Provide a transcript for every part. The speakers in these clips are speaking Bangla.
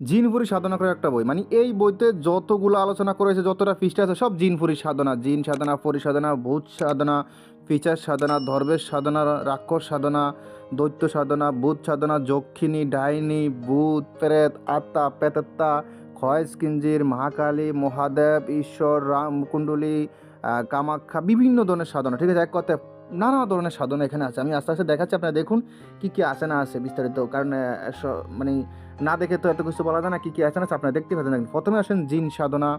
জিনপুরি সাধনা করে একটা বই। মানে এই বইতে যতগুলো আলোচনা করেছে যতটা পৃষ্ঠা আছে, সব জিনপুরি সাধনা। জিন সাধনা পরিসাধনা ভূত সাধনা, ফিচার সাধনা, ধর্মের সাধনা, রাক্ষস সাধনা, দৈত্য সাধনা, ভূত সাধনা, যক্ষিণী, ডাইনি, ভূত, প্রেত, আত্মা পেতত্তা খয়েস কিঞ্জির মহাকালী, মহাদেব, ঈশ্বর, রাম, কুণ্ডলী কামাখ্যা, বিভিন্ন ধরনের সাধনা। ঠিক আছে, এক কথায় নানা ধরনের সাধনা এখানে আছে। আমি আস্তে আস্তে দেখাচ্ছি আপনারা দেখুন কি কি আছে না আছে বিস্তারিত। কারণ মানে না দেখে তো এত কিছু বলা যায় না কী কী আছে না আপনারা দেখতে পাচ্ছেন। প্রথমে আসেন জিন সাধনা,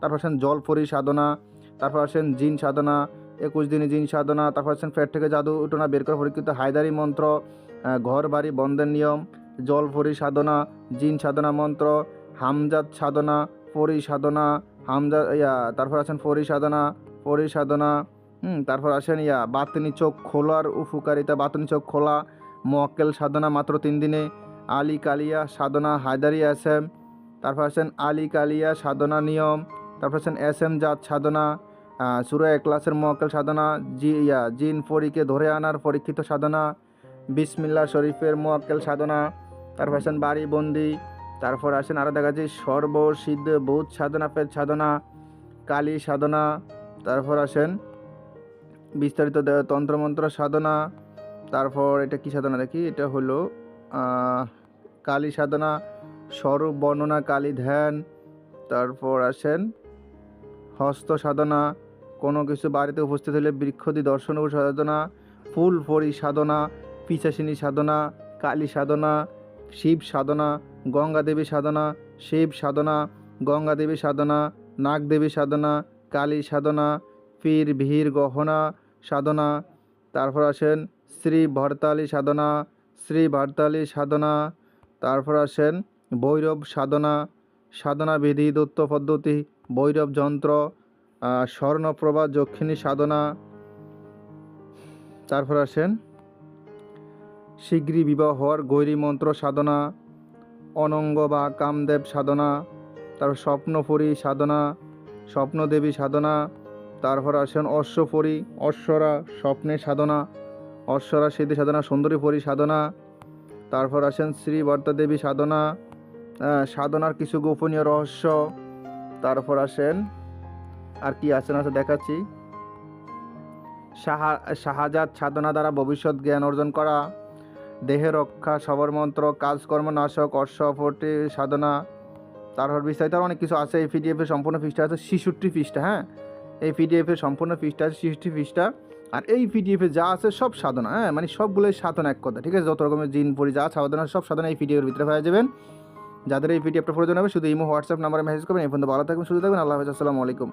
তারপর আসেন জলপরি সাধনা, তারপর আসেন জিন সাধনা, একুশ দিনে জিন সাধনা, তারপর আসেন ফ্যাট থেকে জাদু উঠোনা বের করে পরীক্ষিত হায়দারি মন্ত্র ঘর বাড়ি বন্ধের নিয়ম জলপরি সাধনা, জিন সাধনা মন্ত্র হামজাত সাধনা, পরি সাধনা, হামজা, ইয়া, তারপর আছেন পরি সাধনা পরি সাধনা হুম, তারপর আসেন, ইয়া, বাতনি চোখ খোলার উপকারিতা। বাতনি চোখ খোলা, মোয়াক্কেল সাধনা মাত্র তিন দিনে। আলী কালিয়া সাধনা হায়দারি এস এম তারপর আসেন, আলী কালিয়া সাধনা নিয়ম। তারপর আসেন এস এম জাত সাধনা। সুরা ক্লাসের মোয়াক্কেল সাধনা, জি, ইয়া, জিন ফরিকে ধরে আনার পরীক্ষিত সাধনা। বিসমিল্লা শরীফের মোয়াক্কেল সাধনা। তারপর আসেন, বাড়ি বন্দি। তারপর আসেন আরও দেখা যায় সর্বসিদ্ধ বৌদ্ধ সাধনা পেদ সাধনা। কালী সাধনা। তারপর আসেন বিস্তারিত তন্ত্রমন্ত্র সাধনা, তারপর এটা কি সাধনা দেখি? এটা হলো কালী সাধনা, স্বরূপ, বর্ণনা, কালী ধ্যান, তারপর আসেন হস্ত সাধনা, কোনো কিছু বাড়িতে উপস্থিত হলে বৃক্ষদি দর্শন ও সাধনা, ফুল ফরি সাধনা পিসাসিনী সাধনা, কালী সাধনা, শিব সাধনা, গঙ্গাদেবী সাধনা, শিব সাধনা, গঙ্গাদেবী সাধনা, নাগদেবী সাধনা, কালী সাধনা, পীর, ভীর, গহনা সাধনা। তারপর আসেন শ্রী ভরতালী সাধনা, শ্রী ভরতালী সাধনা। তারপর আসেন ভৈরব সাধনা সাধনা বিধি দত্ত পদ্ধতি, ভৈরব যন্ত্র স্বর্ণপ্রভা যক্ষিণী সাধনা। তারপর আসেন শীঘ্রই বিবাহ হওয়ার গৈরী মন্ত্র সাধনা, অনঙ্গ বা কামদেব সাধনা। তারপর স্বপ্নপুরী সাধনা, স্বপ্নদেবী সাধনা তারপর আসেন অশ্বপরি, অশ্বরা স্বপ্নের সাধনা, অশ্বরা সিদ্ধি সাধনা, সুন্দরী পরী সাধনা তারপর আসেন শ্রী দেবী সাধনা সাধনার কিছু গোপনীয় রহস্য তারপর আসেন, আর কি আছেন আছে দেখাচ্ছি। সাহা, সাহাজাত সাধনা দ্বারা ভবিষ্যৎ জ্ঞান অর্জন করা, দেহে রক্ষা, সবর মন্ত্র, কাজকর্ম নাশক, অশ্বপটি সাধনা তারপর বিস্তারিত অনেক কিছু আছে। এই পিডিএফে সম্পূর্ণ পৃষ্ঠা আছে, ছিষট্টি পৃষ্ঠা হ্যাঁ? এই পিডিএফের সম্পূর্ণ ফিসটা সৃষ্টি ফিসটা আর এই পিডিএফে যা আছে সব সাধনা হ্যাঁ? মানে সবগুলোই সাধনা এক কথা, ঠিক আছে? যত রকমের জিন, পরি, যা সাধনা সব সাধনা এই পিডিএফের ভিতরে পাওয়া যাবেন। যাদের এই পিডিএফটা প্রয়োজন হবে, শুধু ইমো, হোয়াটসঅ্যাপ নাম্বারে মেসেজ করবেন। এই পর্যন্ত ভালো থাকবেন শুধু থাকবেন। আল্লাহ হাফেজ, আসসালামু আলাইকুম।